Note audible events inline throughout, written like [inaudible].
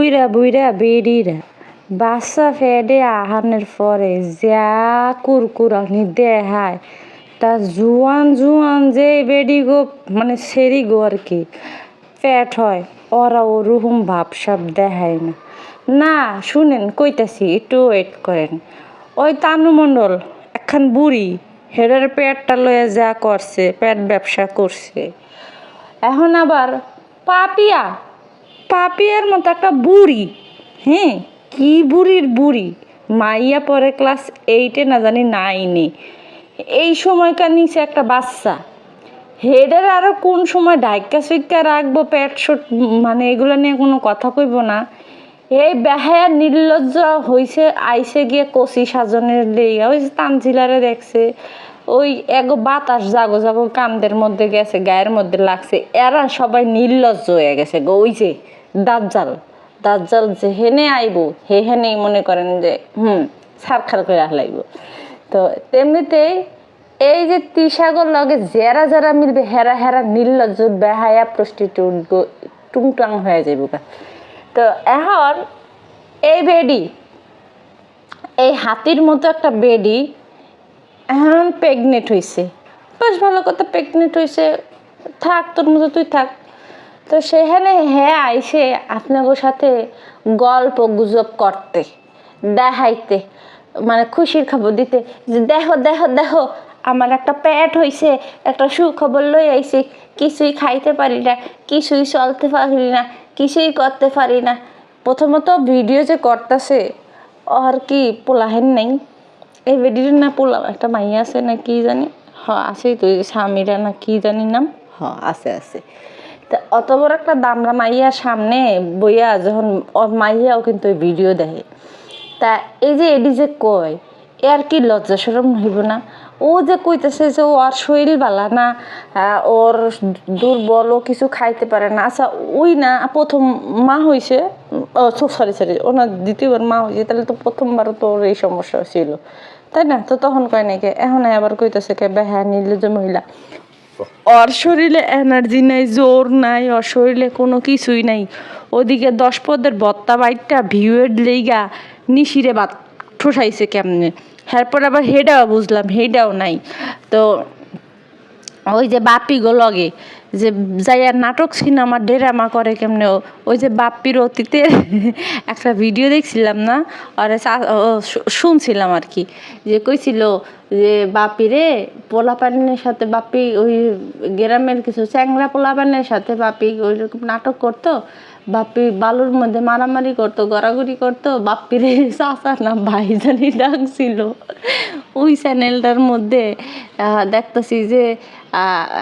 বুইরা বুইরা, বেডিরা। বাচ্চা ফেডে আহানের পরে যা কুরকুরানি দেখায় তা জুয়ান জুয়ান যে বেডি গো মানে সেরি গো আর কি পেট হয়, ওরা ওরকম ভাবসাব দেখায় না। না, শুনেন, কইতাছি, একটু ওয়েট করেন। ওই তানু মণ্ডল একখান বুড়ি, হেডের পেটটা লয়ে যা করছে, পেট ব্যবসা করছে। এখন আবার পাপিয়া পাপিয়ার মতো একটা বুড়ি। হ্যাঁ কি বুড়ির বুড়ি? মাইয়া পরে ক্লাস এইটে না জানি নাইনে এই সময়কার নিচে একটা বাচ্চা। হেডের আরও কোন সময় ডাইকা সুইকা রাখব প্যাট শুট মানে এগুলো নিয়ে কোনো কথা কইব না। এই বেহায়া নির্লজ্জ হইছে আইসে গিয়ে কষি সাজনের লেগা। ওই তানজিলারে দেখছে। ওই এগো বাতাস জাগো জাগো কান্দের মধ্যে গেছে, গায়ের মধ্যে লাগছে। এরা সবাই নির্লজ্জ হয়ে গেছে গো, ওই যে। দাজ্জাল। দাজ্জাল যে হেনে আইব হে হেনেই মনে করেন যে, হুম সারখার করে হালাইব তো তেমনিতেই এই যে তিসাগর লগে যারা যারা মিলবে, হেরা হেরা নির্লজ্জ বেহায়া প্রস্টিটিউট টুংটাং হয়ে যাইব। তো এখন এই বেডি, এই হাতির মতো একটা বেডি এখন প্রেগনেন্ট হয়েছে বেশ ভালো কথা প্রেগনেন্ট হয়েছে থাক, তোর মতো তুই থাক। তো সেখানে হ্যাঁ আইসে আপনাদের সাথে গল্প গুজব করতে, দেখাইতে মানে খুশির খবর দিতে, যে দেখো দেখো দেখো, আমার একটা প্যাট হইছে, একটা সুখবর লই আইছি, কিছুই খাইতে পারি না, কিছুই চলতে পারি না, কিছুই করতে পারি না। প্রথমত ভিডিও যে করতেছে, আর কি পোলাহেন নাই। এই ভিডিওর না পোলা, একটা মাইয়া আছে না কি জানি? হ, আছে তুই স্বামীরা না কি জানি নাম? হ, আছে আছে। অত বড় একটা দামরা মাইয়ার সামনে বইয়া যখন মাইয়াও কিন্তু ভিডিও দেখে। তা এই যে এডি যে কয়, এ আর কি লজ্জা সরম হইব না? ও যে কইতেছে যে ওর শরীর বালা না ওর দুর্বল, ও কিছু খাইতে পারে না। আচ্ছা ওই না, প্রথম মা হইছে, ও সরি সরি ওনার দ্বিতীয়বার মা হয়েছে তাহলে তো প্রথমবারও তো ওর এই সমস্যা ছিল তাই না? তো তখন কয় নাকি, এখন আবার কইতেছে কে বেহা নির্লজ্জ মহিলা। ওর শরীরে এনার্জি নাই, জোর নাই, ওর শরীরে কোনো কিছুই নাই। ওদিকে দশ পদের বত্তা বাইটটা ভিউয়ের লেগা নিশিরে বাত ঠোসাইছে কেমনে। এরপর আবার হেডাও বুঝলাম হেডাও নাই। তো ওই যে বাপি গো লগে যে যাইয়া নাটক, সিনেমা, ডেরামা করে কেমনে ওই যে বাপ্পির অতীতে [laughs] একটা ভিডিও দেখছিলাম না? আর শুনছিলাম আর কি যে কইছিল যে বাপিরে পোলাপানের সাথে বাপি ওই গ্রামের কিছু চ্যাংরা পোলাপানের সাথে বাপি ওই রকম নাটক করতো। বাপি বালুর মধ্যে মারামারি করতো, গড়াগড়ি করতো। বাপ্পিরে [laughs] চাচা না ভাই জানি ডাকছিল। ওই চ্যানেলটার মধ্যে দেখতাছি যে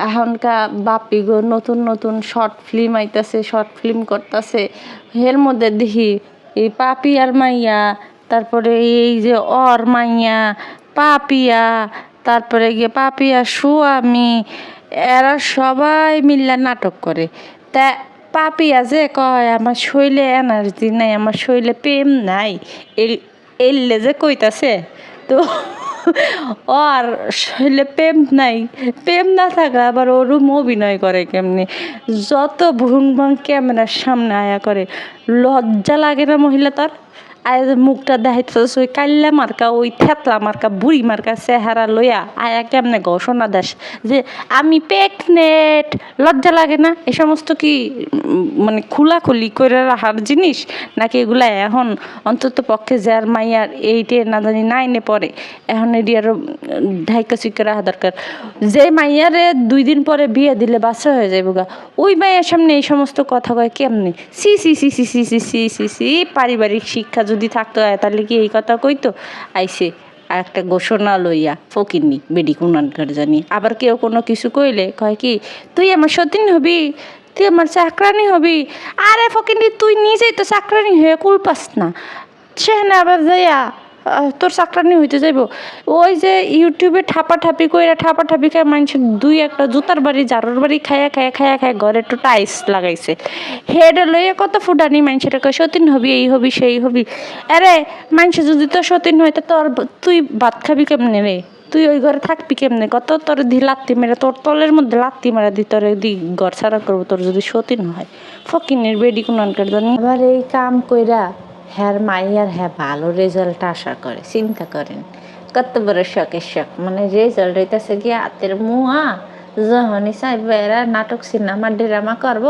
এখনকার বাপি গো নতুন নতুন শর্ট ফিল্ম আইতাছে শর্ট ফিল্ম করতেছে। এর মধ্যে দেখি এই পাপি আর মাইয়া, তারপরে এই যে অর মাইয়া, পাপিয়া, তারপরে গিয়ে পাপিয়া সুয়ামি, এরা সবাই মিল্লা নাটক করে। তা পাপিয়া যে কয়, আমার শৈলে এনার্জি নাই, আমার শৈলে প্রেম নাই এল- এললে যে কইতাছে, তো আর শৈলে প্রেম নাই। প্রেম না থাকলে আবার ওরম অভিনয় করে কেমনি? যত ভুং ভাং ক্যামেরার সামনে আয়া করে, লজ্জা লাগে না মহিলা তার? যে মুখটা দেখাইতেছে ওই কাল্লা মার্কা, ওই থেতলা মার্কা, বুড়ি মার্কা চেহারা লইয়া আয়া কেমনে ঘোষণা দেশ? যে আমি প্রেগনেট লজ্জা লাগে না? এ সমস্ত কি মানে খোলাখুলি করে রাখার জিনিস? নাকি এগুলা এখন অন্তত পক্ষে যার মাইয়ার এইটে না জানি নাইনে পরে, এখন এটি আরও ঢাইকা চিকা রাখা দরকার। যে মাইয়ারে দুই দিন পরে বিয়ে দিলে বাচ্চা হয়ে যাবে গা, ওই মাইয়ার সামনে এই সমস্ত কথা কয় কেমনি? সি সি সি সি সি সি সি সি সি, পারিবারিক শিক্ষা যদি থাকতো হয় তাহলে কি এই কথা কইতো? আইসে আর একটা ঘোষণা লইয়া ফকিরনি বেডি কুনানকার জানি আবার কেউ কোনো কিছু কইলে কয় কি, তুই আমার সতীন হবি, তুই আমার চাকরানি হবি। আরে ফকিরনি তুই নিজেই তো চাকরানি হয়ে কুল পাস না। সেখানে আবার যাইয়া তোর চাকরানি হইতে যাইব। ওই যে ইউটিউবে ঠাপা ঠাপি কইরা ঠাপা ঠাপি খায় মানুষের দুই একটা জুতার বাড়ি, জারুর বাড়ি খায়া খায়া খায়া খায়া ঘরে একটু টাইস লাগাইছে। হেডে লইয়া কত ফুটানি মানুষের কয়, সতীন হবি, এই হবি, সেই হবি। আরে, মানুষ যদি তো সতীন হয় তো তোর তুই ভাত খাবি কেমনে রে? তুই ওই ঘরে থাকবি কেমনে? কত তোর দি লাত্তি মেরে, তোর তলের মধ্যে লাত্তি মেরে দি তোর দি ঘর ছাড়া করব, তোর যদি সতীন হয়। ফকিনের বেডি জানি? আবার এই কাম কইরা হ্যার মাইয়ার হ্যাঁ ভালো রেজাল্ট আশা করে, চিন্তা করেন। কত বড় শখের শখ। মানে রেজাল্ট হইতেছে গিয়ে হাতের মুয়া, যখনই চাইবে এরা নাটক সিনেমা ড্রামা করব।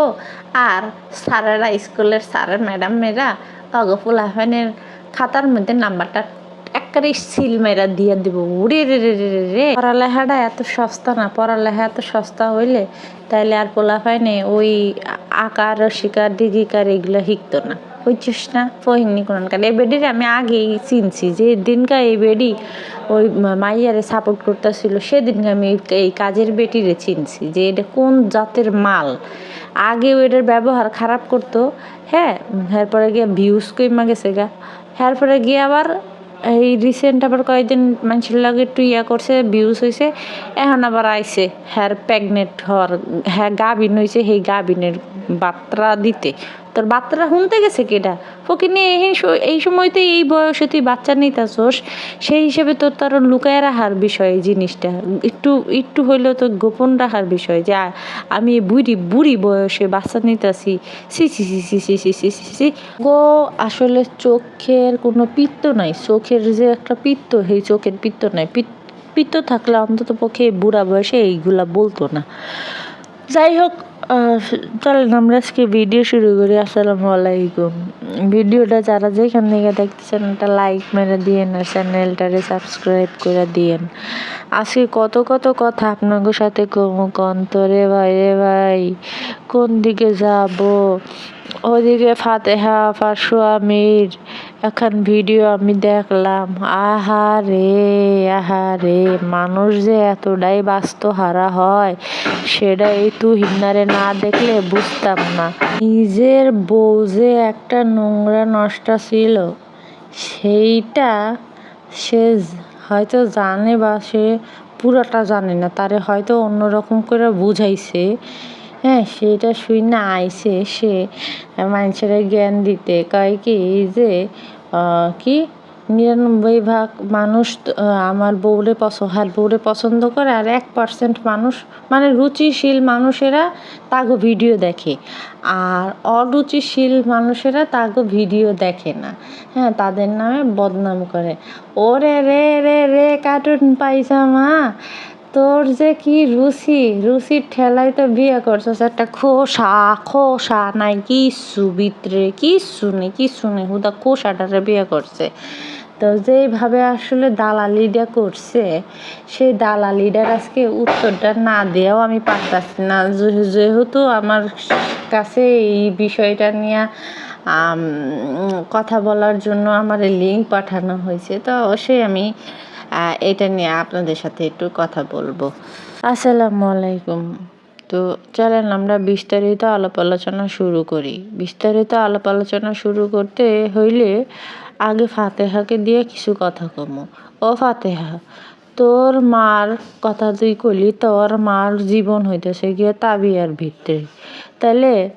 আর স্যারেরা, স্কুলের স্যার ম্যাডাম মেয়েরা অগ ফুলাফানের খাতার মধ্যে নাম্বারটা একেবারে সিল মেরা দিয়ে দিব। উড়ে রে রে রে রে। পড়ালেখাটা এত সস্তা না, পড়ালেখা এত সস্তা হইলে তাইলে আর পোলাফাইনে ওই আকার শিকার দিঘিকার এগুলো শিখতো না। বুঝছিস না? ফহিনী কোনকার এই বেডির আমি আগেই চিনছি যে দিনকা এই বেডি ওই মাইয়ারে সাপোর্ট করতেছিল, সেদিনকে আমি এই- কাজের বেটিরে চিনছি যে এটা কোন জাতের মাল। আগে এটার ব্যবহার খারাপ করতো হ্যাঁ এরপরে গিয়ে ভিউজ কইমা গেছে গা। এরপরে গিয়ে আবার এই রিসেন্ট আবার কয়েকদিন মানুষের লাগে একটু ইয়া করছে ভিউজ হয়েছে এখন আবার আইছে হ্যার প্রেগনেন্ট হওয়ার হ্যাঁ গাভিন হয়েছে সেই গাভিনের বাত্রা দিতে। তোর বাচ্চারা শুনতে গেছে কেটা ফকিনি এই এই সময়তে এই বয়সে তুই বাচ্চা নিতাছোস, সেই হিসেবে তোর তার লুকায় রাখার বিষয় এই জিনিসটা। একটু একটু হইলেও তো গোপন রাখার বিষয় যে আমি বুড়ি বুড়ি বয়সে বাচ্চা নিতাছি। সি সি সি সি সি সি সি সি সি, গো, আসলে চোখের কোনো পিত্ত নাই। চোখের যে একটা পিত্ত, সেই চোখের পিত্ত নাই। পিত্ত থাকলে অন্তত পক্ষে বুড়া বয়সে এইগুলা বলতো না। যাই হোক চলেন, আমরা আজকে ভিডিও শুরু করি, আসসালামু আলাইকুম। ভিডিওটা যারা যেখান থেকে দেখতেছেন, একটা লাইক মেরে দিয়েন আর চ্যানেলটারে সাবস্ক্রাইব করে দিয়েন। আজকে কত কত কথা আপনাদের সাথে কমু অন্তরে ভাই রে ভাই। কোন দিকে যাব? ওদিকে ফাতেহা, পার্শ্ব আমির, এখন ভিডিও আমি দেখলাম। আহারে আহারে, মানুষ যে এতটাই বাস্ত হারা হয় সেটা এই তু হিন্নারে না দেখলে বুঝতাম না। নিজের বউ যে একটা নোংরা নষ্টা ছিল, সেইটা সে হয়তো জানে বা সে পুরোটা জানে না, তারে হয়তো অন্যরকম করে বুঝাইছে। হ্যাঁ সেটা শুই না আইসে সে মানুষের জ্ঞান দিতে। কয় কি যে কি, নিরানব্বই ভাগ মানুষ আমার বউরে পছন্দ হার বউরে পছন্দ করে আর এক পার্সেন্ট মানুষ মানে রুচিশীল মানুষেরা তাগো ভিডিও দেখে। আর অরুচিশীল মানুষেরা তাগো ভিডিও দেখে না। হ্যাঁ তাদের নামে বদনাম করে। ওরে রে রে রে কার্টুন পাইজামা তোর যে কি রুচি? রুচির ঠেলায় তো বিয়ে করছিস। একটা খোসা খোসা নাই, কিচ্ছু ভিতরে, কিচ্ছু নেই কিচ্ছু নেই। হুদা খোসাটারে বিয়ে করছে। তো যেইভাবে আসলে দালালিটা করছে, সেই দালালিটার আজকে উত্তরটা না দেওয়াও আমি পারতাছি না। যেহেতু আমার কাছে এই বিষয়টা নিয়ে কথা বলার জন্য আমার লিঙ্ক পাঠানো হয়েছে, তো অবশ্যই আমি এটা নিয়ে আপনাদের সাথে একটু কথা বলব। আসসালামু আলাইকুম। তো চলেন আমরা বিস্তারিত আলাপ আলোচনা শুরু করি। বিস্তারিত আলাপ আলোচনা শুরু করতে হইলে আগে ফাতেহাকে দিয়ে কিছু কথা কমো। ও ফাতেহা, তোর মার কথা তুই কইলি, তোর মার জীবন হইতেছে গিয়ে তাবিয়ার ভিতরে। তাহলে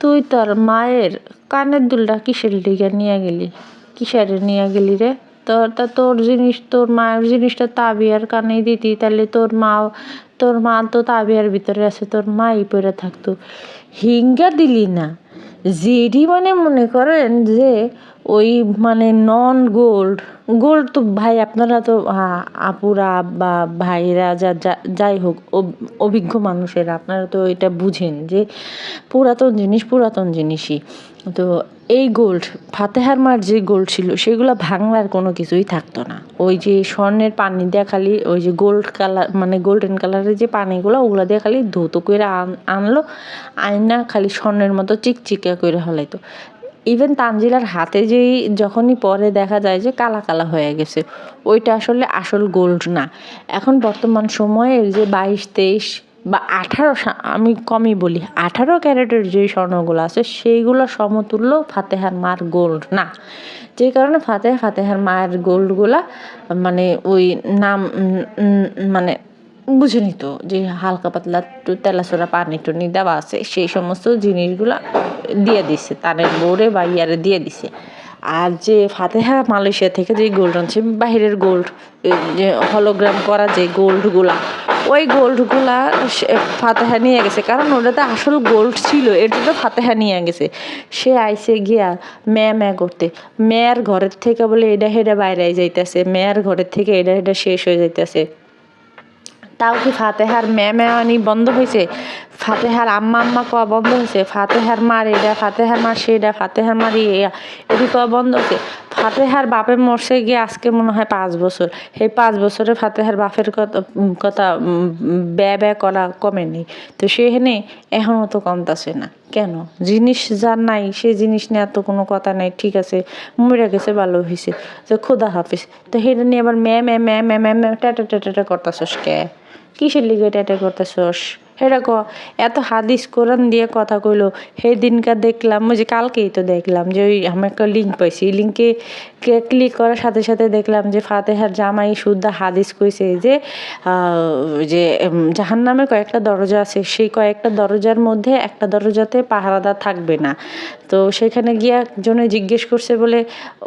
তুই তোর মায়ের কানের দুলটা কিসের দিকে নিয়ে গেলি? কিসের নিয়ে গেলি রে? তোর, তা তোর জিনিস, তোর মায়ের জিনিসটা তাবিয়ার কানেই দিতি তাহলে তোর মা তোর মা তো তাবিয়ার ভিতরে আছে, তোর মাই পরে থাকতো। হিঙ্গা দিলি না। জেডি মানে মনে করেন যে ওই মানে নন গোল্ড গোল্ড তো ভাই আপনারা তো আ- আপুরা বা ভাইরা, যা যাই হোক অভিজ্ঞ মানুষেরা, আপনারা তো এটা বুঝেন যে পুরাতন জিনিস পুরাতন জিনিসই। তো এই গোল্ড ফাতেহার মার যে গোল্ড ছিল, সেগুলো ভাঙলার কোনো কিছুই থাকতো না। ওই যে স্বর্ণের পানি দিয়ে খালি ওই যে গোল্ড কালার মানে গোল্ডেন কালারের যে পানিগুলো, ওগুলো দিয়ে খালি ধুতো করে আন- আনলো আয়না খালি স্বর্ণের মতো চিকচিকা করে হলাইতো ইভেন তানজিলার হাতে যেই যখনই পরে দেখা যায় যে কালা কালা হয়ে গেছে, ওইটা আসলে আসল গোল্ড না। এখন বর্তমান সময়ের যে বাইশ, তেইশ বা আঠারো আমি কমই বলি, আঠারো ক্যারেটের যে স্বর্ণগুলো আছে, সেইগুলো সমতুল্য ফাতেহার মার গোল্ড না। যে কারণে ফাতেহা, ফাতেহার মায়ের গোল্ডগুলা মানে ওই নাম মানে বুঝে নিত যে হালকা পাতলা একটু তেলাচোরা পানি টুনি দেওয়া আছে, সেই সমস্ত জিনিসগুলো দিয়ে দিছে তাদের বোরে বা ইয়ারে দিয়ে দিছে। আর যে ফাতেহা মালয়েশিয়া থেকে যে গোল্ড আনছে, বাহিরের গোল্ড যে হলোগ্রাম করা যে গোল্ডগুলা, ওই গোল্ডগুলা ফাতেহা নিয়ে গেছে। কারণ ওটাতে আসল গোল্ড ছিল এটা তো ফাতেহা নিয়ে গেছে। সে আইসে গিয়া ম্যা ম্যা করতে। মেয়ের ঘরের থেকে বলে, এটা হেডা বাইরে যাইতেছে মেয়ের ঘরের থেকে এটা হেডা শেষ হয়ে যাইতেছে। তাও কি ফাতেহার ম্যামানি বন্ধ হয়েছে? ফাতেহার আম্মা আম্মা কওয়া বন্ধ হয়েছে? ফাতেহার মার এটা ফাতেহার মার সেটা ফাতেহার মার ইয়া এটি কওয়া বন্ধ হয়েছে? ফাতেহার বাপের মরছে গিয়ে আজকে মনে হয় পাঁচ বছর। সেই পাঁচ বছরে ফাতেহার বাপের কথা কথা ব্যয় ব্যয় করা কমেনি। তো সেখানে এখনও তো কমতাছে না। কেন? জিনিস যার নাই, সে জিনিস নিয়ে এত কোনো কথা নাই। ঠিক আছে, মরে গেছে, ভালো হয়েছে। যে খোদা হাফিজ। তো সেটা নিয়ে আবার ম্যা ম্যা ম্যাম ম্যা ম্যা ম্যা টাটা টাটা টাটা করতেছস কে? কিসের লিগে এটা করতেছস? সেটা ক, এত হাদিস কোরআন দিয়ে কথা কইলো, সেই দিনকার দেখলাম, ওই যে কালকেই তো দেখলাম যে ওই আমি একটা লিঙ্ক পাইছি লিঙ্কে ক্লিক করার সাথে সাথে দেখলাম যে ফাতেহার জামাই শুদ্ধ হাদিস কইছে যে যে জাহান নামে কয়েকটা দরজা আছে, সেই কয়েকটা দরজার মধ্যে একটা দরজাতে পাহারাদার থাকবে না। তো সেখানে গিয়ে একজনে জিজ্ঞেস করছে বলে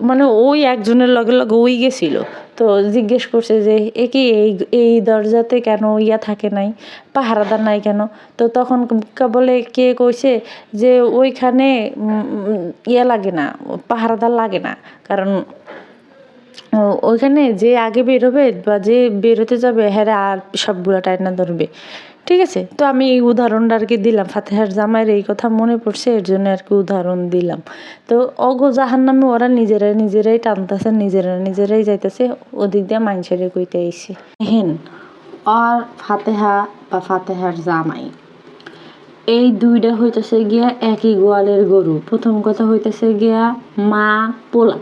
মানে ওই একজনের লগে লগে ওই গেছিল। তো জিজ্ঞেস করছে যে, এ কি এই এই দরজাতে কেন ইয়া থাকে নাই? পাহারাদার নাই কেন? তো তখন বলে, কে কইছে যে ওইখানে ইয়া লাগে না, পাহারাদার লাগে না। কারণ ওইখানে যে আগে বেরোবে বা যে বেরোতে যাবে হ্যাঁ আর সবগুলো টাইনা ধরবে। ঠিক আছে? তো আমি এই উদাহরণটা আর কি দিলাম। ফাতেহার জামাইয়ের এই কথা মনে পড়ছে, এর জন্য আর কি উদাহরণ দিলাম। তো অগো জাহান নামে ওরা নিজেরাই নিজেরাই টানতেছে, নিজেরা নিজেরাই যাইতেছে, ওদিক দিয়ে মাইনসেরে কইতে আইসি। হেন আর ফাতেহা বা ফাতেহার জামাই, এই দুইটা হইতেছে গিয়া একই গোয়ালের গরু। প্রথম কথা হইতেছে গিয়া মা পোলা।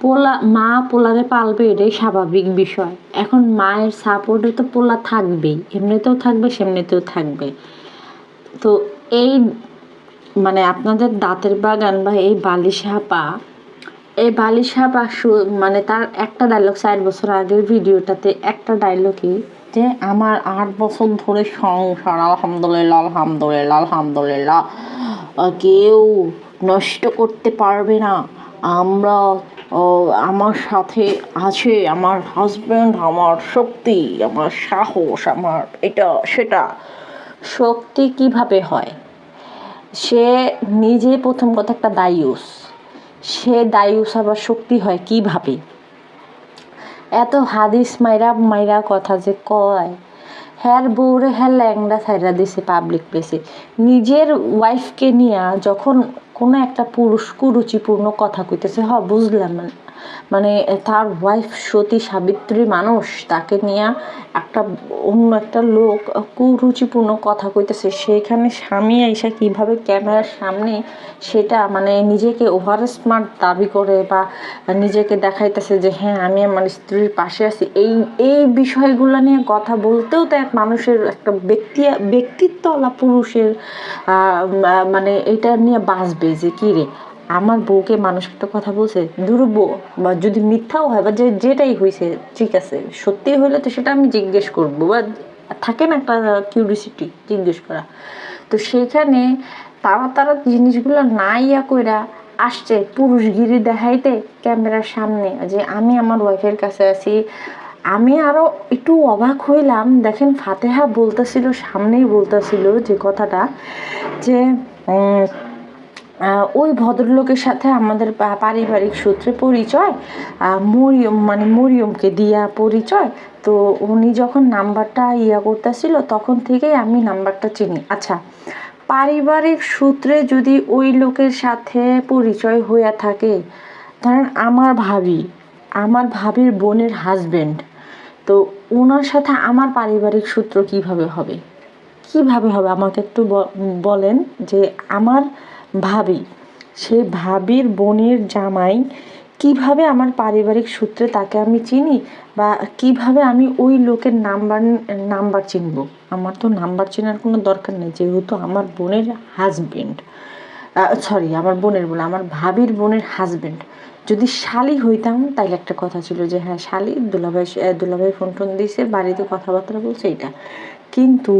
পোলা, মা পোলারে পালবে এটাই স্বাভাবিক বিষয়। এখন মায়ের সাপোর্টে তো পোলা থাকবেই, এমনিতেও থাকবে, সেমনিতেও থাকবে। তো এই মানে আপনাদের দাঁতের বাগান বা এই বালিশ হাপা এই বালিশ হাপা মানে তার একটা ডায়লগ চার বছর আগের ভিডিওটাতে একটা ডায়লগই যে, আমার আট বছর ধরে সংসার, আলহামদুলিল্লাহ আলহামদুলিল্লাহ আলহামদুলিল্লাহ কেউ নষ্ট করতে পারবে না। আমরা আমার সাথে আছে আমার হাজব্যান্ড আমার শক্তি, আমার সাহস, আমার এটা, সেটা। শক্তি কীভাবে হয়? সে নিজে প্রথম কথা একটা দায়ুস। সে দায়ুস আবার শক্তি হয় কীভাবে? এত হাদিস মাইরা মাইরা কথা যে কয় হ্যার বউরে হ্যার ল্যাংডা সাইরা দিছে পাবলিক প্লেসে নিজের ওয়াইফকে নিয়ে যখন কোনো একটা পুরুষ কুরুচিপূর্ণ কথা কইতেছে হ বুঝলাম মানে তার ওয়াইফ সতী সাবিত্রী মানুষ, তাকে নিয়ে একটা অন্য একটা লোক কুরুচিপূর্ণ কথা কইতেছে। সেইখানে স্বামী আইসা কীভাবে ক্যামেরার সামনে সেটা মানে নিজেকে ওভার স্মার্ট দাবি করে বা নিজেকে দেখাইতেছে যে হ্যাঁ আমি আমার স্ত্রীর পাশে আছি। এই এই বিষয়গুলো নিয়ে কথা বলতেও তো এক মানুষের একটা ব্যক্তি ব্যক্তিত্বওয়ালা পুরুষের মানে এটা নিয়ে বাঁচবে যে কী রে? আমার বউকে মানুষ একটা কথা বলছে দুর্ব বা যদি মিথ্যাও হয়, বা যে, যেটাই হয়েছে ঠিক আছে, সত্যি হইলে তো সেটা আমি জিজ্ঞেস করব। বা থাকে না একটা কিউরিসিটি জিজ্ঞেস করা। তো সেখানে তারা তারা জিনিসগুলো না ইয়া কইরা আসছে পুরুষগিরি দেখাইতে ক্যামেরার সামনে যে, আমি আমার ওয়াইফের কাছে আছি। আমি আরও একটু অবাক হইলাম। দেখেন ফাতেহা বলতেছিল, সামনেই বলতেছিল যে কথাটা যে ওই ভদ্রলোকের সাথে আমাদের পারিবারিক সূত্রে পরিচয় মরিয়ম মানে মরিয়মকে দিয়া পরিচয়। তো উনি যখন নাম্বারটা ইয়া করতেছিল, তখন থেকেই আমি নাম্বারটা চিনি। আচ্ছা পারিবারিক সূত্রে যদি ওই লোকের সাথে পরিচয় হইয়া থাকে, ধরেন আমার ভাবি, আমার ভাবির বোনের হাজবেন্ড তো ওনার সাথে আমার পারিবারিক সূত্র কীভাবে হবে? কীভাবে হবে? আমাকে একটু বলেন যে আমার ভাবি। সেই ভাবির বোনের জামাই কীভাবে আমার পারিবারিক সূত্রে তাকে আমি চিনি বা কীভাবে আমি ওই লোকের নাম্বার নাম্বার চিনব? আমার তো নাম্বার চেনার কোনো দরকার নেই, যেহেতু আমার বোনের হাজবেন্ড সরি আমার বোনের বলে, আমার ভাবির বোনের হাজবেন্ড যদি শালি হইতাম, তাইলে একটা কথা ছিল যে হ্যাঁ শালি, দুলাভাই দুলাভাই ফোন টোন দিয়েছে বাড়িতে কথাবার্তা বলছে এটা কিন্তু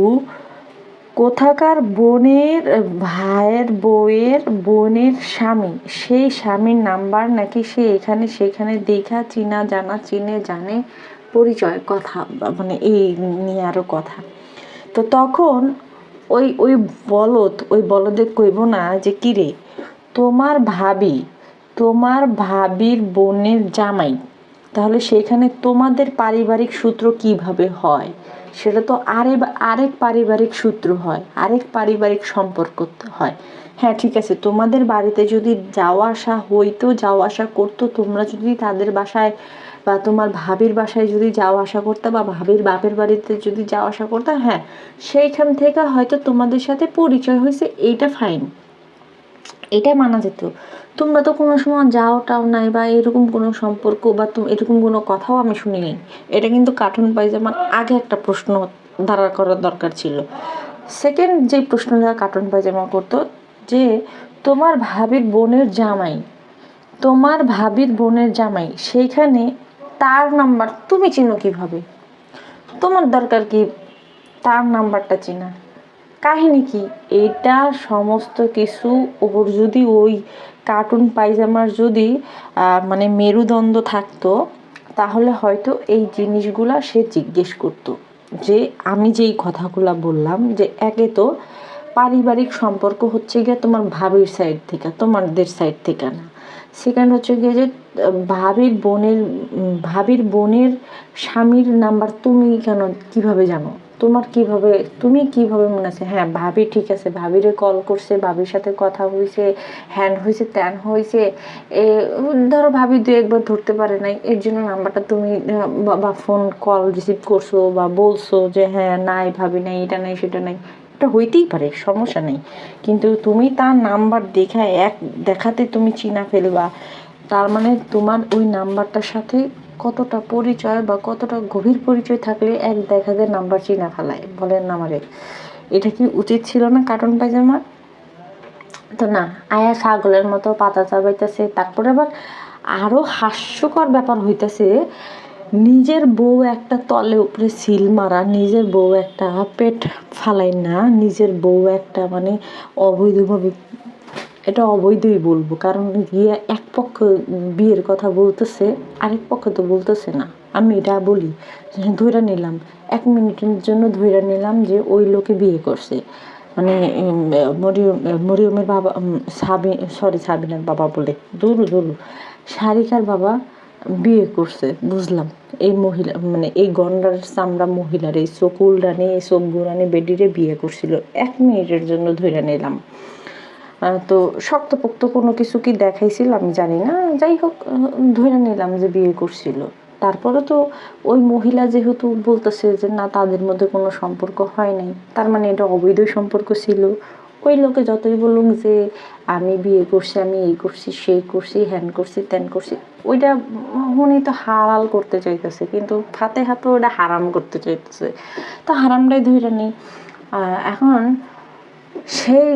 কোথাকার বোনের ভাইয়ের বউয়ের বোনের স্বামী? সেই স্বামীর নাম্বার নাকি সে এখানে সেখানে দেখা, চিনা, জানা, চিনে, জানে, পরিচয় কথা মানে এই নিয়ে আরও কথা। তো তখন ওই ওই বলদ, ওই বলদে কইব না যে কিরে তোমার ভাবি, তোমার ভাবির বোনের জামাই, তাহলে সেখানে তোমাদের পারিবারিক সূত্র কীভাবে হয়? সেটা তো আরে আরেক পারিবারিক সূত্র হয়, আরেক পারিবারিক সম্পর্ক হয়। হ্যাঁ ঠিক আছে, তোমাদের বাড়িতে যদি যাওয়া আসা হইতো, যাওয়া আসা করতো, তোমরা যদি তাদের বাসায় বা তোমার ভাবির বাসায় যদি যাওয়া আসা করতে বা ভাবির বাপের বাড়িতে যদি যাওয়া আসা করতে হ্যাঁ সেইখান থেকে হয়তো তোমাদের সাথে পরিচয় হয়েছে এইটা ফাইন এটা মানা যেত। তোমরা তো কোনো সময় যাও টাও নাই বা এরকম কোনো সম্পর্ক বা এরকম কোনো কথাও আমি শুনিনি। এটা কিন্তু কার্টুন পায়জামার আগে একটা প্রশ্ন দাঁড়া করার দরকার ছিল। সেকেন্ড যে প্রশ্নটা কার্টুন পায়জামা করতো, যে তোমার ভাবির বোনের জামাই, তোমার ভাবির বোনের জামাই, সেইখানে তার নাম্বার তুমি চিনো কীভাবে? তোমার দরকার কি তার নাম্বারটা চেনা? কাহিনী কি? এটা সমস্ত কিছু ওর যদি ওই কার্টুন পায়জামার যদি মানে মেরুদণ্ড থাকতো, তাহলে হয়তো এই জিনিসগুলা সে জিজ্ঞেস করতো। যে আমি যেই কথাগুলো বললাম, যে একে তো পারিবারিক সম্পর্ক হচ্ছে গিয়ে তোমার ভাবির সাইড থেকে, তোমাদের সাইড থেকে না। সেকেন্ড হচ্ছে গিয়ে যে, ভাবির বোনের ভাবির বোনের স্বামীর নাম্বার তুমি কেন, কীভাবে জানো? তোমার কীভাবে, তুমি কীভাবে মনে আছে হ্যাঁ ভাবি ঠিক আছে, ভাবিরে কল করছে, ভাবির সাথে কথা হয়েছে হ্যান হয়েছে ত্যান হয়েছে এ, ধরো ভাবি দু একবার ধরতে পারে নাই, এর জন্য নাম্বারটা তুমি বা ফোন কল রিসিভ করছ বা বলছো যে হ্যাঁ নাই, ভাবি নাই, এটা নাই, সেটা নাই, এটা হইতেই পারে, সমস্যা নেই। কিন্তু তুমি তার নাম্বার দেখা এক দেখাতে তুমি চিনা ফেলবা, তার মানে তোমার ওই নাম্বারটার সাথে কতটা পরিচয় বা কতটা গভীর পরিচয় থাকলে এক দেখাতে নাম্বার চিনা ফেলায়? বলেন আমারে এটা কি উচিত ছিল না কার্টুন পায়জামা? তো না, আয়া ছাগলের মতো পাতা চাবাইতেছে, তারপরে আবার আরও হাস্যকর ব্যাপার হইতেছে, নিজের বউ একটা তলে উপরে সিল মারা, নিজের বউ একটা পেট ফালাই না নিজের বউ একটা মানে অবৈধভাবে এটা অবৈধই বলব, কারণ গিয়ে এক পক্ষ বিয়ের কথা বলতেছে, আরেক পক্ষ তো বলতেছে না। আমি এটা বলি ধৈরা নিলাম, এক মিনিটের জন্য ধৈরা নিলাম যে ওই লোকে বিয়ে করছে। মানে মরিয়ম মরিয়মের বাবা সাবি, সরি, সাবিনার বাবা বলে দূর দূর সারিকার বাবা বিয়ে করছে, বুঝলাম। এই মহিলা মানে এই গন্ডার চামড়া মহিলার, এই চকুল রানী, এই চকুল রানী বেডিরে বিয়ে করছিল, এক মিনিটের জন্য ধরে নিলাম। তো শক্তপোক্ত কোনো কিছু কি দেখাইছিল আমি জানি না। যাই হোক ধরে নিলাম যে বিয়ে করছিল। তারপরে তো ওই মহিলা যেহেতু বলতেছে যে না, তাদের মধ্যে কোনো সম্পর্ক হয় নাই। তার মানে এটা অবৈধ সম্পর্ক ছিল। ওই লোকে যতই বলুন যে আমি বিয়ে করছি, আমি এই করছি, সেই করছি, হ্যান করছি, ত্যান করছি, ওইটা উনি তো হালাল করতে চাইতেছে, কিন্তু হাতে হাতে ওটা হারাম করতে চাইতেছে। তো হারামটাই ধরে নেই। এখন সেই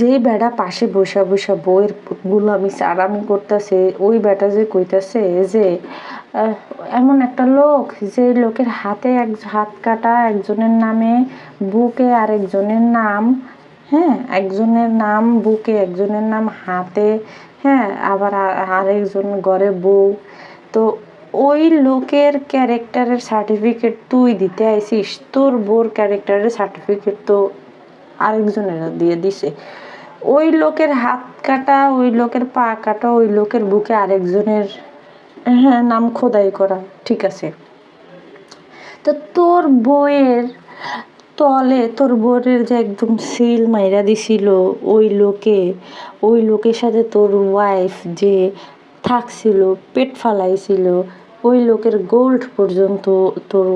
যে বেটা পাশে বসা বসা বইয়ের গুলামি চারামি করতেছে, ওই বেটা যে কইতাছে যে এমন একটা লোক যে লোকের হাতে এক হাত কাটা একজনের নামে, বুকে আরেকজনের নাম হ্যাঁ একজনের নাম, বুকে একজনের নাম, হাতে হ্যাঁ আবার আরেকজন ঘরে বউ। তো ওই লোকের ক্যারেক্টারের সার্টিফিকেট তুই দিতে আইসিস, তোর বোর ক্যারেক্টারের সার্টিফিকেট তো আরেকজনেরা দিয়ে দিছে। ওই লোকের হাত কাটা, ওই লোকের পা কাটা, ওই লোকের বুকে আরেকজনের হ্যাঁ নাম খোদাই করা। ঠিক আছে। তো তোর বইয়ের তলে, তোর বোনের যে একদম সিল মাইরা দিছিল ওই লোকে, ওই লোকের সাথে তোর ওয়াইফ যে থাকছিল, পেট ফালাইছিল, ওই লোকের গোল্ড পর্যন্ত তোর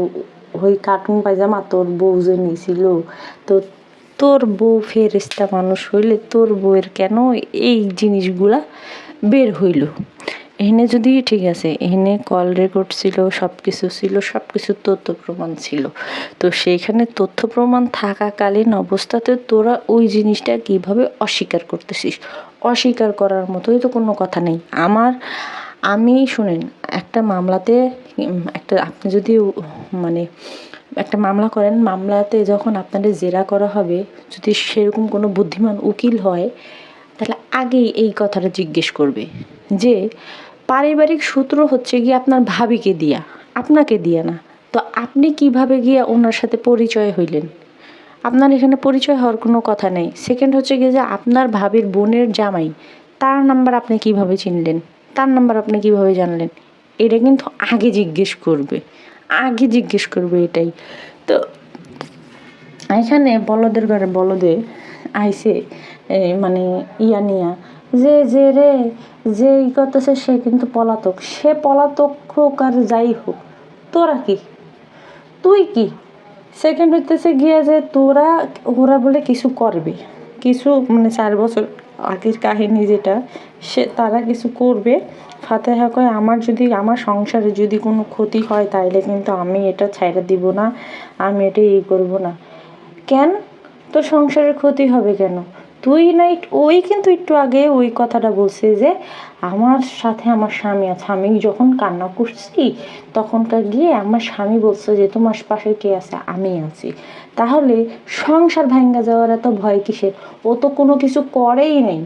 ওই কার্টুন পায়জামা তোর বউ যে নিছিল, তো তোর বউ ফেরেস্তা মানুষ হইলে তোর বউয়ের কেন এই জিনিসগুলা বের হইল? এখানে যদি ঠিক আছে এখানে কল রেকর্ড ছিল সব কিছু ছিল সব কিছু তথ্য প্রমাণ ছিল। তো সেইখানে তথ্য প্রমাণ থাকাকালীন অবস্থাতে তোরা ওই জিনিসটা কীভাবে অস্বীকার করতেছিস? অস্বীকার করার মতোই তো কোনো কথা নেই। আমার, আমি শুনেন, একটা মামলাতে একটা, আপনি যদি মানে একটা মামলা করেন, মামলাতে যখন আপনাদের জেরা করা হবে, যদি সেরকম কোনো বুদ্ধিমান উকিল হয়, তাহলে আগেই এই কথাটা জিজ্ঞেস করবে যে, পারিবারিক সূত্র হচ্ছে গিয়ে আপনার ভাবিকে দিয়া, আপনাকে দিয়া না। তো আপনি কীভাবে গিয়ে ওনার সাথে পরিচয় হইলেন? আপনার এখানে পরিচয় হওয়ার কোনো কথা নেই। সেকেন্ড হচ্ছে গিয়ে যে আপনার ভাবির বোনের জামাই, তার নাম্বার আপনি কীভাবে চিনলেন? তার নাম্বার আপনি কীভাবে জানলেন? এটা কিন্তু আগে জিজ্ঞেস করবে। আগে জিজ্ঞেস করবে এটাই। তো এখানে বলদের ঘরে বলদে আইসে মানে ইয়া নিয়া, যে যে রে যে ই করতেছে সে কিন্তু পলাতক, সে পলাতক হোক আর যাই হোক, তোরা কি? তুই কি? সেকেন্ড হইতেছে গিয়ে যে তোরা, ওরা বলে কিছু করবে। কিছু মানে চার বছর আগের কাহিনী যেটা, সে তারা কিছু করবে। ফাতেহা কয়, আমার যদি, আমার সংসারে যদি কোনো ক্ষতি হয়, তাইলে কিন্তু আমি এটা ছাইড়া দিব না। আমি এটা এই করব না। কেন? তো সংসারের ক্ষতি হবে কেন? তুই নাই ওই কিন্তু একটু আগে ওই কথাটা বলছে যে, আমার সাথে আমার স্বামী আছে। আমি যখন কান্না করছি, তখনকার গিয়ে আমার স্বামী বলছে যে, তোমার পাশে কে আছে? আমি আছি। তাহলে সংসার ভাঙ্গা যাওয়ার এত ভয় কিসের? ও তো কোনো কিছু করেই নেই।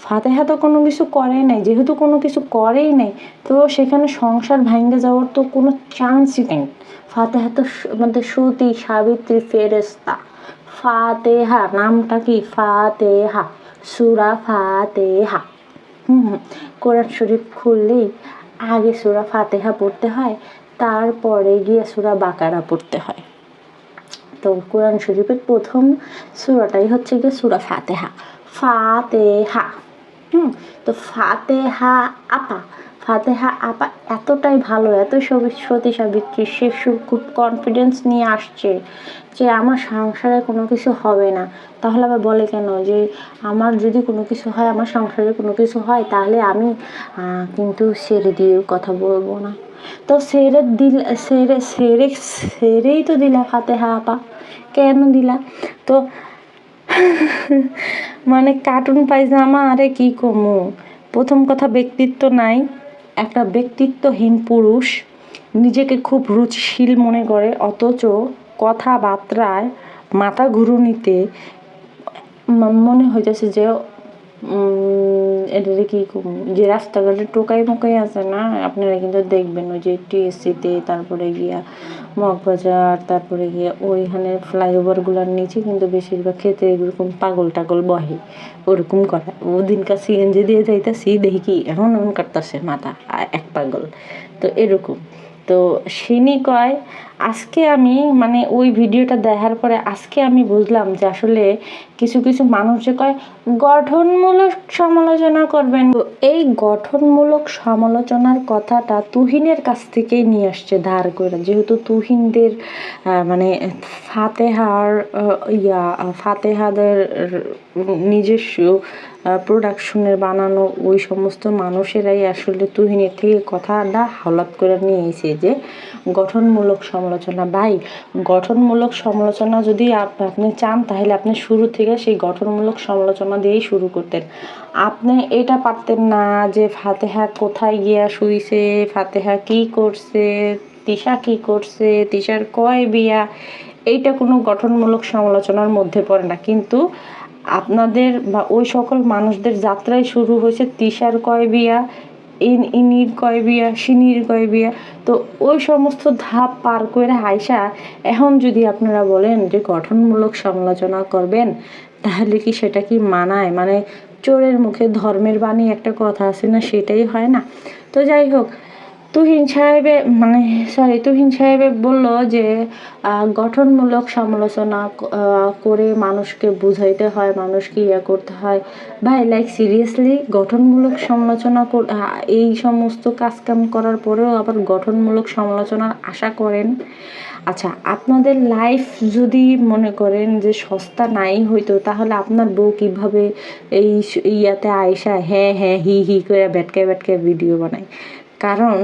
ফাতেহা তো কোনো কিছু করেই নাই। যেহেতু কোনো কিছু করেই নাই, তো সেখানে সংসার ভাঙ্গা যাওয়ার তো কোনো চান্সই নেই। ফাতেহা তো মানে সতী, সাবিত্রী ফেরেস্তা ফাতেহা, নামটা কি? ফাতেহা, সুরা ফাতেহা। হুম। কোরআন শরীফ খুললেই আগে সুরা ফাতেহা পড়তে হয়, তারপরে গিয়ে সুরা বাকারা পড়তে হয়। তো কোরআন শরীফের প্রথম সুরাটাই হচ্ছে গিয়ে সুরা ফাতেহা। ফাতেহা। হুম, তো ফাতেহা আপা ফাতেহা আপা এতটাই ভালো, এত সতী সাবিত্রী সে খুব কনফিডেন্স নিয়ে আসছে যে আমার সংসারে কোনো কিছু হবে না। তাহলে আবার বলে কেন যে আমার যদি কোনো কিছু হয়, আমার সংসারে কোনো কিছু হয়, তাহলে আমি কিন্তু ছেড়ে দিয়ে কথা বলব না। তো সেরে দিল, সেরে সেরে, সেরেই তো দিলা ফাতেহা আপা। কেন দিলা? তো মানে কার্টুন পায়জামা, আরে কি কমু? প্রথম কথা ব্যক্তিত্ব নাই। একটা ব্যক্তিত্বহীন পুরুষ নিজেকে খুব রুচিশীল মনে করে, অথচ কথাবার্তায় মাথা ঘুরুনিতে মনে হইতেছে যে এটারে কি যে রাস্তাঘাটে টোকাই মোকাই আছে না, আপনারা কিন্তু দেখবেন ওই যে টিএসসিতে, তারপরে গিয়া মগবাজার, তারপরে গিয়া ওইখানে ফ্লাইওভারগুলোর নিচে কিন্তু বেশিরভাগ ক্ষেত্রে এরকম পাগল টাগল বহে, ওরকম করে। ওদিনকার সিএনজি দিয়ে যাইতেছি, দেখি কি এমন এমন করতেছে মাথা এক পাগল। তো এরকম। তো সিনি কয় আজকে আমি মানে ওই ভিডিওটা দেখার পরে আজকে আমি বুঝলাম যে আসলে কিছু কিছু মানুষ যে কয়, গঠনমূলক সমালোচনা করবেন। এই গঠনমূলক সমালোচনার কথাটা তুহিনের কাছ থেকেই নিয়ে আসছে ধার করে। যেহেতু তুহিনদের মানে ফাতেহার ইয়া, ফাতেহাদের নিজস্ব প্রোডাকশনের বানানো ওই সমস্ত মানুষেরাই আসলে তুহিনের থেকে কথাটা হলাপ করে নিয়ে যে গঠনমূলক সমালোচনা ভাই, গঠনমূলক সমালোচনা যদি আপ- আপনি চান, তাহলে আপনি শুরু থেকে সেই গঠনমূলক সমালোচনা দিয়েই শুরু করতেন। আপনি এটা পারতেন না যে ফাতেহা কোথায় গিয়া শুইছে, ফাতেহা কি করছে, তিশা কি করছে, তিশার কয় বিয়া? এইটা কোনো গঠনমূলক সমালোচনার মধ্যে পড়ে না। কিন্তু আপনাদের বা ওই সকল মানুষদের যাত্রাই শুরু হয়েছে তিশার কয় বিয়া ইন ইনির কয় বিয়া সিনির কয় বিয়া। তো ওই সমস্ত ধাপ পার করে হাইসা এখন যদি আপনারা বলেন যে গঠনমূলক সমালোচনা করবেন, তাহলে কি সেটা কি মানায়? মানে চোরের মুখে ধর্মের বাণী একটা কথা আছে না, সেটাই হয় না। তো যাই হোক তুহিন সাহেবে মানে সরি তুহিন সাহেবে বলল যে গঠনমূলক সমালোচনা করে মানুষকে বুঝাইতে হয়, মানুষকে ইয়ে করতে হয়। ভাই লাইক সিরিয়াসলি গঠনমূলক সমালোচনা এই সমস্ত কাজকাম করার পরেও আবার গঠনমূলক সমালোচনার আশা করেন? আচ্ছা আপনাদের লাইফ যদি মনে করেন যে সস্তা নাই হইতো, তাহলে আপনার বউ কীভাবে এই ইয়াতে আয়সা হ্যাঁ হ্যাঁ হি হি করে ব্যাটকে ব্যাটকে ভিডিও বানায়? কারণ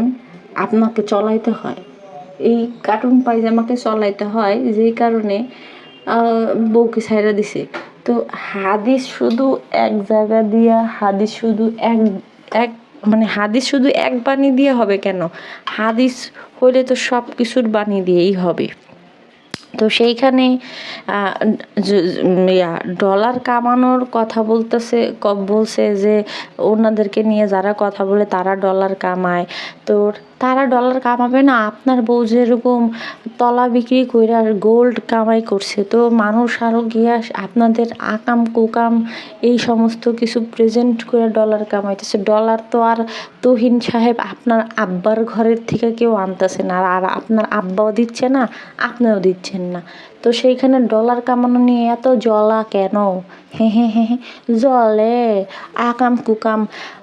আপনাকে চলাইতে হয়। এই কার্টুন পায়জামাকে চলাইতে হয় যেই কারণে বউকে ছাইরা দিছে। তো হাদিস শুধু এক জায়গা দিয়া, হাদিস শুধু এক এক মানে হাদিস শুধু এক বাণী দিয়ে হবে কেন? হাদিস হইলে তো সব কিছুর বাণী দিয়েই হবে। তো সেইখানে ডলার কামানোর কথা বলতেছে বলছে যে ওনাদেরকে নিয়ে যারা কথা বলে তারা ডলার কামায়। তো তারা ডলার কামাবে না, আপনার বউ যেরকম তলা বিক্রি করে আর গোল্ড কামাই করছে, তো মানুষ আরও গিয়া আপনাদের আকাম কুকাম এই সমস্ত কিছু প্রেজেন্ট করে ডলার কামাইতেছে। ডলার তো আর তহিন সাহেব আপনার আব্বার ঘরের থেকে কেউ আনতেছে না, আর আপনার আব্বাও দিচ্ছে না, আপনিও দিচ্ছেন না। তো সেইখানে ডলার কামানো নিয়ে এত জলা কেন? হে হে হে হে জলে আকাম কুকাম।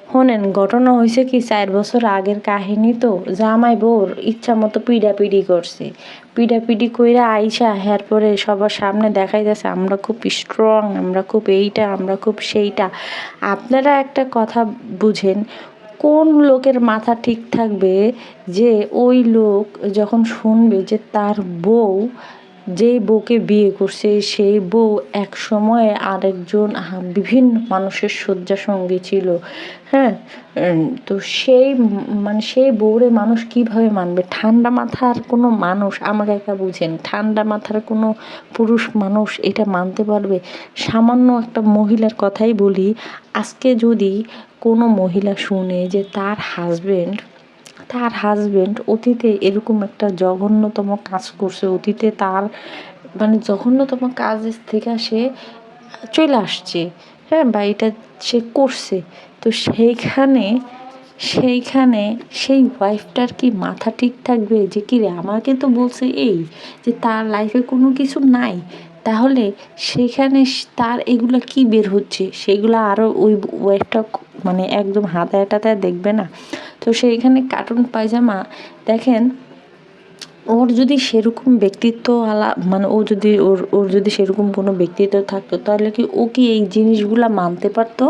শোনেন, ঘটনা হয়েছে কি, চার বছর আগের কাহিনী তো, জামাই বউর ইচ্ছা মতো পিডাপিডি করছে। পিডাপিডি কইরা আইসা হ্যার পরে সবার সামনে দেখাই যাচ্ছে আমরা খুব স্ট্রং আমরা খুব এইটা, আমরা খুব সেইটা। আপনারা একটা কথা বুঝেন, কোন লোকের মাথা ঠিক থাকবে যে ওই লোক যখন শুনবে যে তার বউ যেই বউকে বিয়ে করছে, সেই বউ এক সময়ে আরেকজন বিভিন্ন মানুষের শয্যা সঙ্গী ছিল। হ্যাঁ? তো সেই মানে সেই বউরে মানুষ কীভাবে মানবে? ঠান্ডা মাথার কোনো মানুষ, আমাকে একা বুঝেন, ঠান্ডা মাথার কোনো পুরুষ মানুষ এটা মানতে পারবে? সামান্য একটা মহিলার কথাই বলি, আজকে যদি কোনো মহিলা শুনে যে তার হাজবেন্ড তার হাজবেন্ড অতীতে এরকম একটা জঘন্যতম কাজ করছে। অতীতে তার মানে জঘন্যতম কাজের থেকে সে চলে আসছে। হ্যাঁ বা এটা সে করছে। তো সেইখানে সেইখানে সেই ওয়াইফটার কি মাথা ঠিক থাকবে? যে কি রে, আমাকে তো বলছে এই যে তার লাইফে কোনো কিছু নাই। তাহলে সেখানে তার এগুলো কি বের হচ্ছে? সেগুলো আরও ওই ওয়েটটা মানে একদম হাতায় টাতায় দেখবে না? তো সেইখানে কার্টুন পায়জামা, দেখেন, ওর যদি সেরকম ব্যক্তিত্ব আলা মানে ও যদি ওর ওর যদি সেরকম কোনো ব্যক্তিত্ব থাকতো, তাহলে কি ও কি এই জিনিসগুলা মানতে পারতো?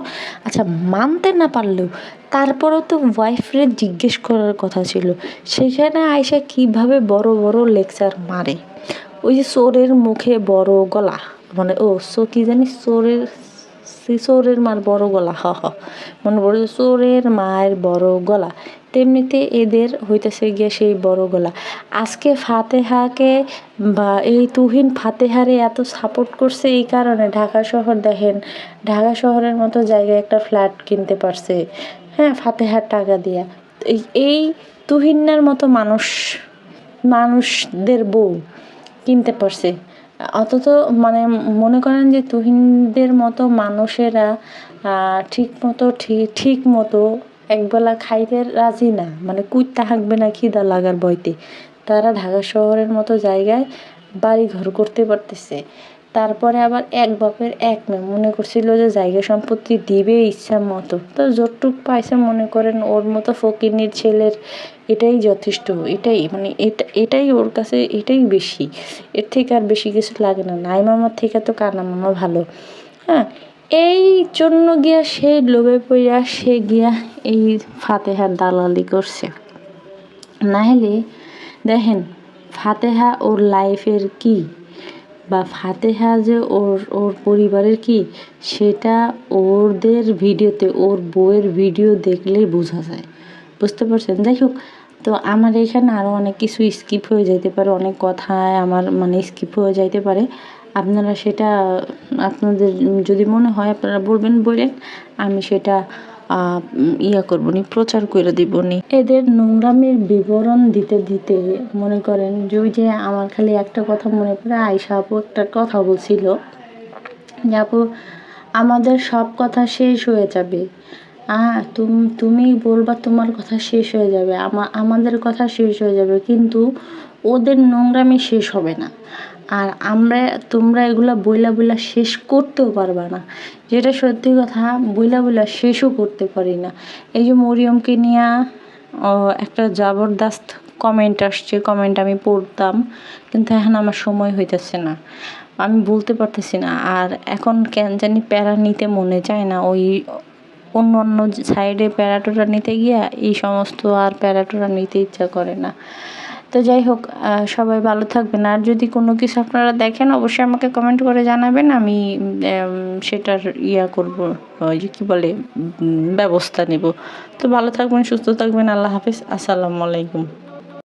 আচ্ছা মানতে না পারলেও তারপরেও তো ওয়াইফরে জিজ্ঞেস করার কথা ছিল। সেখানে আয়সা কীভাবে বড় বড় লেকচার মারে? ওই যে চোরের মুখে বড় গলা মানে ও সো কি জানি, চোরের চোরের মার বড় গলা, হ হ, মনে পড়ে চোরের মায়ের বড় গলা। তেমনিতে এদের হইতেছে গিয়ে সেই বড় গলা। আজকে ফাতেহাকে বা এই তুহিন ফাতেহারে এত সাপোর্ট করছে এই কারণে ঢাকা শহর দেখেন, ঢাকা শহরের মতো জায়গায় একটা ফ্ল্যাট কিনতে পারছে। হ্যাঁ ফাতেহার টাকা দিয়া। এই তুহিনার মতো মানুষ, মানুষদের বউ। কিনতে পারছে। অথচ মানে মনে করেন যে তুহিনদের মতো মানুষেরা ঠিক মতো ঠিক মতো একবেলা খাইতে রাজি না। মানে কুইতা হাঁকবে না, খিদা লাগার বইতে তারা ঢাকা শহরের মতো জায়গায় বাড়ি ঘর করতে পারতেছে। তারপরে আবার এক বাপের এক মেয়ে। মনে করছিল যে জায়গা সম্পত্তি দিবে ইচ্ছা মতো। তো যতটুক পাইছে মনে করেন ওর মতো ফকিরনির ছেলের এটাই যথেষ্ট। এটাই মানে এটা, এটাই ওর কাছে এটাই বেশি। এর থেকে আর বেশি কিছু লাগে না। নাই মামার থেকে তো কানা মামা ভালো। হ্যাঁ এই জন্য গিয়া সে লোভে পড়িয়া সে গিয়া এই ফাতেহার দালালি করছে। নাহলে দেখেন, ফাতেহা ওর লাইফের কি? বা ফাতেহা যে ওর ওর পরিবারের কি, সেটা ওদের ভিডিওতে, ওর বউয়ের ভিডিও দেখলেই বোঝা যায়। বুঝতে পারছেন? যাই হোক, তো আমার এখানে আরও অনেক কিছু স্কিপ হয়ে যেতে পারে, অনেক কথায় আমার মানে স্কিপ হয়ে যাইতে পারে। আপনারা সেটা, আপনাদের যদি মনে হয়, আপনারা বলবেন বলেন আমি সেটা ইয়া করব নি, প্রচার করে দিব নি। এদের নোংরামের বিবরণ দিতে দিতে মনে করেন যে ওই যে আমার খালি একটা কথা মনে পড়ে আয়সা আপু একটা কথা বলছিল যে, আপু, আমাদের সব কথা শেষ হয়ে যাবে। হ্যাঁ তুমি তুমি বলবা তোমার কথা শেষ হয়ে যাবে আমাদের কথা শেষ হয়ে যাবে, কিন্তু ওদের নোংরামি শেষ হবে না। আর আমরা, তোমরা এগুলা বইলা বইলা শেষ করতেও পারবা না। যেটা সত্যি কথা, বইলা বইলা শেষও করতে পারি না। এই যে মরিয়মকে নিয়ে একটা জবরদস্ত কমেন্ট আসছে কমেন্ট আমি পড়তাম, কিন্তু এখন আমার সময় হইতেছে না। আমি বলতে পারতেছি না, আর এখন কেন জানি প্যারা নিতে মনে চায় না। ওই অন্য অন্য সাইডে প্যারাটোরা নিতে গিয়া এই সমস্ত আর প্যারাটোরা নিতে ইচ্ছা করে না। তো যাই হোক সবাই ভালো থাকবেন। আর যদি কোনো কিছু আপনারা দেখেন, অবশ্যই আমাকে কমেন্ট করে জানাবেন। আমি সেটার ইয়া করব, ওই যে কী বলে ব্যবস্থা নেব। তো ভালো থাকবেন, সুস্থ থাকবেন। আল্লাহ হাফিজ। আসসালামু আলাইকুম।